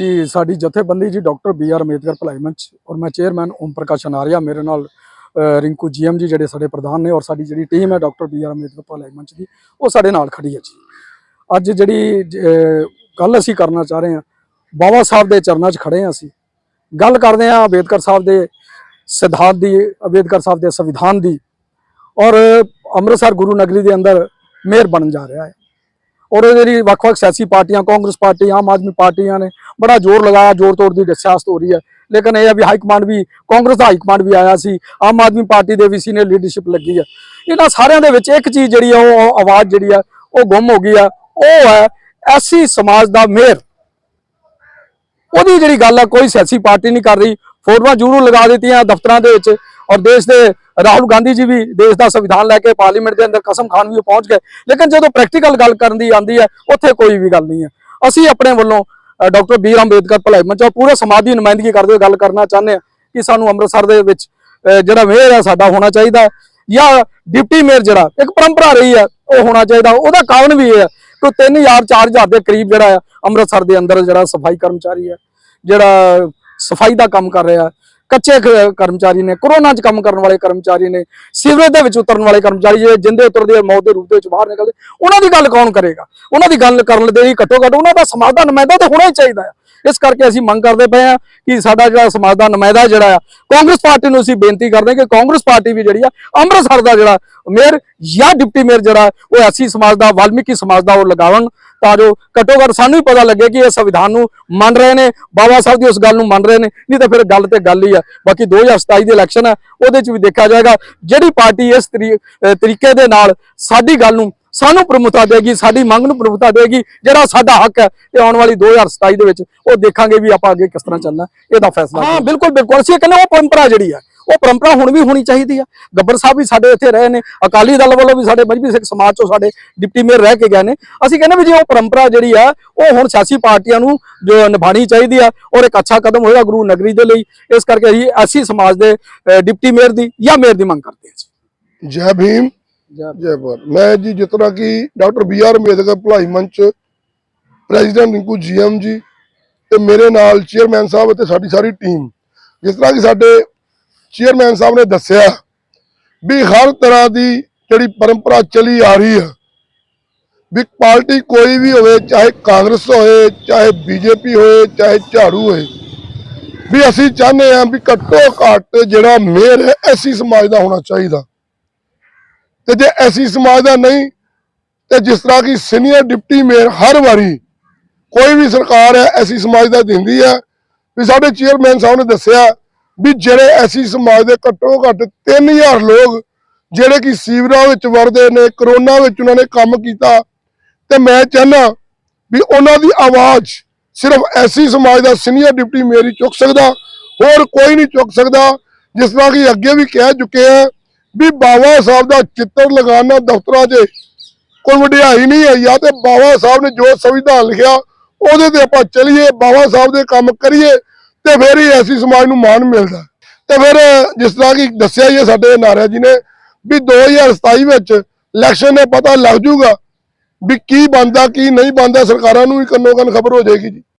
ਜੀ ਸਾਡੀ ਜਥੇਬੰਦੀ ਜੀ ਡਾਕਟਰ ਬੀ ਆਰ ਅੰਬੇਦਕਰ ਭਲਾਈ ਮੰਚ ਔਰ ਮੈਂ ਚੇਅਰਮੈਨ ਓਮ ਪ੍ਰਕਾਸ਼ ਅਨਾਰਿਆ ਮੇਰੇ ਨਾਲ ਅ, ਰਿੰਕੂ ਜੀਐਮ ਜੀ ਜਿਹੜੇ ਸਾਡੇ ਪ੍ਰਧਾਨ ਨੇ ਔਰ ਸਾਡੀ ਜਿਹੜੀ ਟੀਮ ਹੈ ਡਾਕਟਰ ਬੀ ਆਰ ਅੰਬੇਦਕਰ ਭਲਾਈ ਮੰਚ ਦੀ ਉਹ ਸਾਡੇ ਨਾਲ ਖੜੀ ਹੈ ਜੀ। ਅੱਜ ਜਿਹੜੀ ਜ- ਗੱਲ ਅਸੀਂ ਕਰਨਾ ਚਾਹ ਰਹੇ ਹਾਂ ਬਾਬਾ ਸਾਹਿਬ ਦੇ ਚਰਨਾਂ 'ਚ ਖੜੇ ਹਾਂ ਅਸੀਂ। ਗੱਲ ਕਰਦੇ ਹਾਂ ਅੰਬੇਦਕਰ ਸਾਹਿਬ ਦੇ ਸਿਧਾਂਤ ਦੀ ਅੰਬੇਦਕਰ ਸਾਹਿਬ ਦੇ ਸੰਵਿਧਾਨ ਦੀ ਔਰ ਅੰਮ੍ਰਿਤਸਰ ਗੁਰੂ ਨਗਰੀ ਦੇ ਅੰਦਰ ਮੇਅਰ ਬਣਨ ਜਾ ਰਿਹਾ ਹੈ। ਔਰ ਇਹ ਜਿਹੜੀ ਵੱਖ-ਵੱਖ ਸਿਆਸੀ ਪਾਰਟੀਆਂ, ਕਾਂਗਰਸ ਪਾਰਟੀ, ਆਮ ਆਦਮੀ ਪਾਰਟੀਆਂ ਨੇ ਬੜਾ ਜ਼ੋਰ ਲਗਾਇਆ, ਜ਼ੋਰ ਤੋੜ ਦੀ ਸਿਆਸਤ ਹੋ ਰਹੀ ਹੈ। ਲੇਕਿਨ ਇਹ ਹੈ ਵੀ ਹਾਈ ਕਮਾਂਡ ਵੀ, ਕਾਂਗਰਸ ਦਾ ਹਾਈ ਕਮਾਂਡ ਵੀ ਆਇਆ ਸੀ, ਆਮ ਆਦਮੀ ਪਾਰਟੀ ਦੇ ਵੀ ਸੀਨੀਅਰ ਲੀਡਰਸ਼ਿਪ ਲੱਗੀ ਹੈ। ਇਹਨਾਂ ਸਾਰਿਆਂ ਦੇ ਵਿੱਚ ਇੱਕ ਚੀਜ਼ ਜਿਹੜੀ ਆ ਉਹ ਆਵਾਜ਼ ਜਿਹੜੀ ਆ ਉਹ ਗੁੰਮ ਹੋ ਗਈ ਆ ਉਹ ਹੈ ਐਸੀ ਸਮਾਜ ਦਾ ਮੇਅਰ। ਉਹਦੀ ਜਿਹੜੀ ਗੱਲ ਆ ਕੋਈ ਸਿਆਸੀ ਪਾਰਟੀ ਨਹੀਂ ਕਰ ਰਹੀ। ਫੋਟੋਆਂ ਜ਼ਰੂਰ ਲਗਾ ਦਿੱਤੀਆਂ ਦਫ਼ਤਰਾਂ ਦੇ ਵਿੱਚ। ਔਰ ਦੇਸ਼ ਦੇ ਰਾਹੁਲ ਗਾਂਧੀ ਜੀ ਵੀ ਦੇਸ਼ ਦਾ ਸੰਵਿਧਾਨ ਲੈ ਕੇ ਪਾਰਲੀਮੈਂਟ ਦੇ ਅੰਦਰ ਕਸਮ ਖਾਨ ਵੀ ਪਹੁੰਚ ਗਏ ਲੇਕਿਨ ਜਦੋਂ ਪ੍ਰੈਕਟੀਕਲ ਗੱਲ ਕਰਨ ਦੀ ਆਂਦੀ ਹੈ ਉੱਥੇ ਕੋਈ ਵੀ ਗੱਲ ਨਹੀਂ ਹੈ ਅਸੀਂ ਆਪਣੇ ਵੱਲੋਂ ਡਾਕਟਰ ਬੀ ਆਰ ਅੰਬੇਦਕਰ ਭਲਾਈ ਮੰਚ ਔਰ ਪੂਰੇ ਸਮਾਜ ਦੀ ਨੁਮਾਇੰਦਗੀ ਕਰਦੇ ਹੋਏ ਗੱਲ ਕਰਨਾ ਚਾਹੁੰਦੇ ਹਾਂ ਕਿ ਸਾਨੂੰ ਅੰਮ੍ਰਿਤਸਰ ਦੇ ਵਿੱਚ ਜਿਹੜਾ ਮੇਅਰ ਹੈ ਸਾਡਾ ਹੋਣਾ ਚਾਹੀਦਾ ਜਾਂ ਡਿਪਟੀ ਮੇਅਰ ਜਿਹੜਾ ਇੱਕ ਪਰੰਪਰਾ ਰਹੀ ਹੈ ਉਹ ਹੋਣਾ ਚਾਹੀਦਾ ਉਹਦਾ ਕਾਰਨ ਵੀ ਇਹ ਹੈ ਕਿ 3000 4000 ਦੇ ਕਰੀਬ ਜਿਹੜਾ ਹੈ ਅੰਮ੍ਰਿਤਸਰ ਦੇ ਅੰਦਰ ਜਿਹੜਾ ਸਫ਼ਾਈ ਕਰਮਚਾਰੀ ਹੈ ਜਿਹੜਾ ਸਫ਼ਾਈ ਦਾ ਕੰਮ ਕਰ ਰਿਹਾ ਕੱਚੇ ਕ- ਕਰਮਚਾਰੀ ਨੇ, ਕਰੋਨਾ 'ਚ ਕੰਮ ਕਰਨ ਵਾਲੇ ਕਰਮਚਾਰੀ ਨੇ, ਸੀਵਰੇਜ ਦੇ ਵਿੱਚ ਉਤਰਨ ਵਾਲੇ ਕਰਮਚਾਰੀ ਜਿਹੜੇ ਜਿੰਦੇ ਉਤਰਦੇ ਆ ਮੌਤ ਦੇ ਰੂਪ ਦੇ ਵਿੱਚ ਬਾਹਰ ਨਿਕਲਦੇ, ਉਹਨਾਂ ਦੀ ਗੱਲ ਕੌਣ ਕਰੇਗਾ? ਉਹਨਾਂ ਦੀ ਗੱਲ ਕਰਨ ਦੇ ਲਈ ਘੱਟੋ ਘੱਟ ਉਹਨਾਂ ਦਾ ਸਮਾਜ ਦਾ ਨੁਮਾਇੰਦਾ ਤਾਂ ਹੋਣਾ ਹੀ ਚਾਹੀਦਾ ਆ। ਇਸ ਕਰਕੇ ਅਸੀਂ ਮੰਗ ਕਰਦੇ ਪਏ ਹਾਂ ਕਿ ਸਾਡਾ ਜਿਹੜਾ ਸਮਾਜ ਦਾ ਨੁਮਾਇੰਦਾ ਜਿਹੜਾ ਆ, ਕਾਂਗਰਸ ਪਾਰਟੀ ਨੂੰ ਅਸੀਂ ਬੇਨਤੀ ਕਰਦੇ ਹਾਂ ਕਿ ਕਾਂਗਰਸ ਪਾਰਟੀ ਵੀ ਜਿਹੜੀ ਆ, ਅੰਮ੍ਰਿਤਸਰ ਦਾ ਜਿਹੜਾ ਮੇਅਰ ਜਾਂ ਡਿਪਟੀ ਮੇਅਰ ਜਿਹੜਾ, ਉਹ ਐਸੀ ਸਮਾਜ ਦਾ, ਵਾਲਮੀਕੀ ਸਮਾਜ ਦਾ ਉਹ ਲਗਾਵਣ। ਤਾਂ ਜੋ ਘੱਟੋ ਘੱਟ ਸਾਨੂੰ ਵੀ ਪਤਾ ਲੱਗੇ ਕਿ ਇਹ ਸੰਵਿਧਾਨ ਨੂੰ ਮੰਨ ਰਹੇ ਨੇ ਬਾਬਾ ਸਾਹਿਬ ਦੀ ਉਸ ਗੱਲ ਨੂੰ ਮੰਨ ਰਹੇ ਨੇ ਨਹੀਂ ਤਾਂ ਫਿਰ ਗੱਲ ਤੇ ਗੱਲ ਹੀ ਆ। ਬਾਕੀ 2027 ਦੇ ਇਲੈਕਸ਼ਨ ਆ ਉਹਦੇ ਚ ਵੀ ਦੇਖਿਆ ਜਾਏਗਾ ਜਿਹੜੀ ਪਾਰਟੀ ਇਸ ਤਰੀਕੇ ਦੇ ਨਾਲ ਸਾਡੀ ਗੱਲ ਨੂੰ ਸਾਨੂੰ ਪ੍ਰਮੁਖਤਾ ਦੇਗੀ ਸਾਡੀ ਮੰਗ ਨੂੰ ਪ੍ਰਮੁਖਤਾ ਦੇਗੀ ਜਿਹੜਾ ਸਾਡਾ ਹੱਕ ਹੈ ਤੇ ਆਉਣ ਵਾਲੀ 2027 ਦੇ ਵਿੱਚ ਉਹ ਦੇਖਾਂਗੇ ਵੀ ਆਪਾਂ ਅੱਗੇ ਕਿਸ ਤਰ੍ਹਾਂ ਚੱਲਣਾ ਇਹਦਾ ਫੈਸਲਾ ਹਾਂ ਬਿਲਕੁਲ ਬਿਲਕੁਲ। ਅਸੀਂ ਕਹਿੰਦੇ ਉਹ ਪਰੰਪਰਾ ਜਿਹੜੀ ਆ ਉਹ ਪਰੰਪਰਾ ਹੁਣ ਵੀ ਹੋਣੀ ਚਾਹੀਦੀ ਆ। ਗੱਬਰ ਸਾਹਿਬ ਵੀ ਸਾਡੇ ਇੱਥੇ ਰਹੇ ਨੇ ਅਕਾਲੀ ਦਲ ਵੱਲੋਂ ਵੀ ਸਾਡੇ ਮਜਬੀ ਸਿੱਖ ਸਮਾਜ ਚੋਂ ਸਾਡੇ ਡਿਪਟੀ ਮੇਅਰ ਰਹਿ ਕੇ ਗਏ ਨੇ। ਅਸੀਂ ਕਹਿੰਦੇ ਵੀ ਜੇ ਉਹ ਪਰੰਪਰਾ ਜਿਹੜੀ ਆ ਉਹ ਹੁਣ ਸਿਆਸੀ ਪਾਰਟੀਆਂ ਨੂੰ ਜੋ ਨਿਭਾਣੀ ਚਾਹੀਦੀ ਆ ਔਰ ਇੱਕ ਅੱਛਾ ਕਦਮ ਹੋਏਗਾ ਗੁਰੂ ਨਗਰੀ ਦੇ ਲਈ ਇਸ ਕਰਕੇ ਅਸੀਂ ਐਸੀ ਸਮਾਜ ਦੇ ਡਿਪਟੀ ਮੇਅਰ ਦੀ ਜਾਂ ਮੇਅਰ ਦੀ ਮੰਗ ਕਰਦੇ ਹਾਂ ਜੀ। ਜੈ ਭੀਮ। ਜੈ ਭਾਰਤ। ਮੈਂ ਜੀ ਜਿਸ ਤਰ੍ਹਾਂ ਕਿ ਡਾਕਟਰ ਬੀ ਆਰ ਅੰਬੇਦਕਰ ਭਲਾਈ ਮੰਚ ਪ੍ਰੈਜ਼ੀਡੈਂਟ ਰਿੰਕੂ ਜੀਐਮ ਜੀ ਤੇ ਮੇਰੇ ਨਾਲ ਚੇਅਰਮੈਨ ਸਾਹਿਬ ਅਤੇ ਸਾਡੀ ਸਾਰੀ ਟੀਮ ਜਿਸ ਤਰ੍ਹਾਂ ਕਿ ਸਾਡੇ ਚੇਅਰਮੈਨ ਸਾਹਿਬ ਨੇ ਦੱਸਿਆ ਵੀ ਹਰ ਤਰ੍ਹਾਂ ਦੀ ਜਿਹੜੀ ਪਰੰਪਰਾ ਚਲੀ ਆ ਰਹੀ ਹੈ, ਵੀ ਪਾਰਟੀ ਕੋਈ ਵੀ ਹੋਵੇ, ਚਾਹੇ ਕਾਂਗਰਸ ਹੋਏ, ਚਾਹੇ ਬੀਜੇਪੀ ਹੋਏ, ਚਾਹੇ ਝਾੜੂ ਹੋਏ, ਵੀ ਅਸੀਂ ਚਾਹੁੰਦੇ ਹਾਂ ਵੀ ਘੱਟੋ ਘੱਟ ਜਿਹੜਾ ਮੇਅਰ ਹੈ, ਐਸੀ ਸਮਾਜ ਦਾ ਹੋਣਾ ਚਾਹੀਦਾ। ਤੇ ਜੇ ਐਸੀ ਸਮਾਜ ਦਾ ਨਹੀਂ, ਤੇ ਜਿਸ ਤਰ੍ਹਾਂ ਕਿ ਸੀਨੀਅਰ ਡਿਪਟੀ ਮੇਅਰ ਹਰ ਵਾਰੀ ਕੋਈ ਵੀ ਸਰਕਾਰ ਹੈ, ਐਸੀ ਸਮਾਜ ਦਾ ਦਿੰਦੀ ਹੈ। ਵੀ ਸਾਡੇ ਚੇਅਰਮੈਨ ਸਾਹਿਬ ਨੇ ਦੱਸਿਆ ਵੀ ਜਿਹੜੇ ਐਸੀ ਸਮਾਜ ਦੇ ਘੱਟੋ ਘੱਟ 3000 ਲੋਕ ਜਿਹੜੇ ਕਿ ਸੀਵਰਾਂ ਵਿੱਚ ਵਰਦੇ ਨੇ, ਕਰੋਨਾ ਵਿੱਚ ਉਹਨਾਂ ਨੇ ਕੰਮ ਕੀਤਾ, ਤੇ ਮੈਂ ਚਾਹੁੰਦਾ ਵੀ ਉਹਨਾਂ ਦੀ ਆਵਾਜ਼ ਸਿਰਫ ਐਸੀ ਸਮਾਜ ਦਾ ਸੀਨੀਅਰ ਡਿਪਟੀ ਮੇਰੀ ਚੁੱਕ ਸਕਦਾ, ਹੋਰ ਕੋਈ ਨਹੀਂ ਚੁੱਕ ਸਕਦਾ, ਜਿਸ ਤਰ੍ਹਾਂ ਕਿ ਅੱਗੇ ਵੀ ਕਹਿ ਚੁੱਕੇ ਆ ਵੀ ਬਾਬਾ ਸਾਹਿਬ ਦਾ ਚਿੱਤਰ ਲਗਾਉਣਾ ਦਫ਼ਤਰਾਂ 'ਚ ਕੋਈ ਵਡਿਆਈ ਨਹੀਂ ਹੈ, ਜਾਂ ਤੇ ਬਾਬਾ ਸਾਹਿਬ ਨੇ ਜੋ ਸੰਵਿਧਾਨ ਲਿਖਿਆ ਉਹਦੇ ਤੇ ਆਪਾਂ ਚਲੀਏ ਬਾਬਾ ਸਾਹਿਬ ਦੇ ਕੰਮ ਕਰੀਏ ਤੇ ਫਿਰ ਹੀ ਐਸੀ ਸਮਾਜ ਨੂੰ ਮਾਣ ਮਿਲਦਾ। ਤੇ ਫਿਰ ਜਿਸ ਤਰ੍ਹਾਂ ਕਿ ਦੱਸਿਆ ਹੀ ਹੈ ਸਾਡੇ ਨਾਰਿਆ ਜੀ ਨੇ ਵੀ 2027 ਵਿੱਚ ਇਲੈਕਸ਼ਨ ਨੇ ਪਤਾ ਲੱਗ ਜੂਗਾ ਵੀ ਕੀ ਬੰਦਾ ਕੀ ਨਹੀਂ ਬੰਦਾ ਸਰਕਾਰਾਂ ਨੂੰ ਵੀ ਕੰਨੋ ਕੰਨ ਖਬਰ ਹੋ ਜਾਏਗੀ ਜੀ।